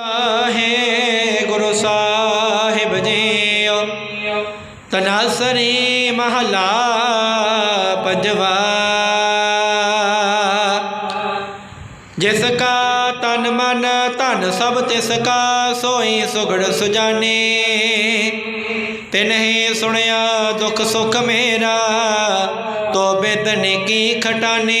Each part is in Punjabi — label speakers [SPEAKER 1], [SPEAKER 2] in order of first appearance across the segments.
[SPEAKER 1] ਹੈ ਗੁਰੂ ਸਾਹਿਬ ਜੀਓ, ਤਨਾਸਰੀ ਮਹਲਾ ਪੰਜਵਾ ਜਿਸ ਕਾ ਤਨ ਮਨ ਧਨ ਸਭ ਤਿਸ ਕਾ ਸੋਈ ਸੁਗੜ ਸੁਜਾਨੇ। ਤਿਨਹਿ ਸੁਣਿਆ ਦੁਖ ਸੁਖ ਮੇਰਾ, ਤੋ ਬਿਦਨ ਕੀ ਖਟਾਨੇ।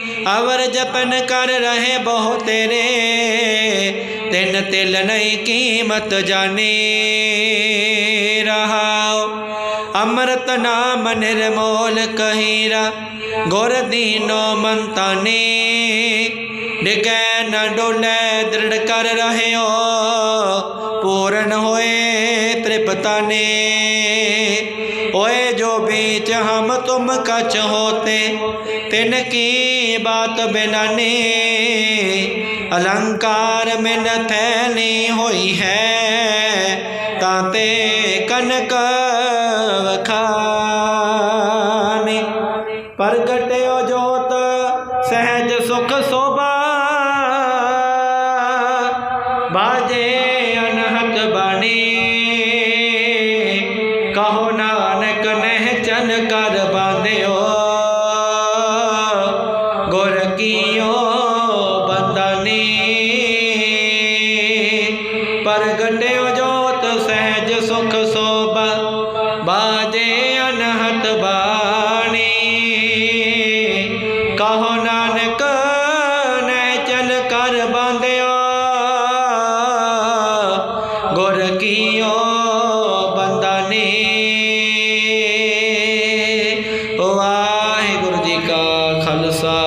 [SPEAKER 1] ਅਵਰ ਜਪਨ ਕਰ ਰਹੇ ਬਹੁ ਤੇਰੇ ਤਿੰਨ ਤਿਲ ਨਹੀਂ ਕੀਮਤ ਜਾਣੇ ਰਹਾਉ ਅੰਮ੍ਰਿਤ ਨਾਮ ਨਿਰਮੋਲ ਕਹੀਰਾ ਗੁਰ ਦੀਨੋ ਮੰਤਾਨੇ ਡਿਗੈ ਨ ਡੋਲੇ ਦ੍ਰਿੜ ਕਰ ਰਹਿਓ ਪੂਰਨ ਹੋ तने ओए जो बीच हम तुम कछ होते तिन की बात बिनाने अलंकार में न थैली हुई है ताते कनक खाने प्रगटो जोत सहज सुख सो ਪ੍ਰਗਟਿਓ ਜੋਤ ਸਹਿਜ ਸੁਖ ਸੋਭਾ, ਬਾਜੇ ਅਨਹਤ ਬਾਣੀ। ਕਹੋ ਨਾਨਕ, ਨਹਿ ਚਨ ਕਰ ਬਾਂਧਿਓ, ਗੁਰ ਕੀਓ ਬੰਦਾਨੀ ਵਾਹਿਗੁਰੂ ਜੀ ਕਾ ਖਾਲਸਾ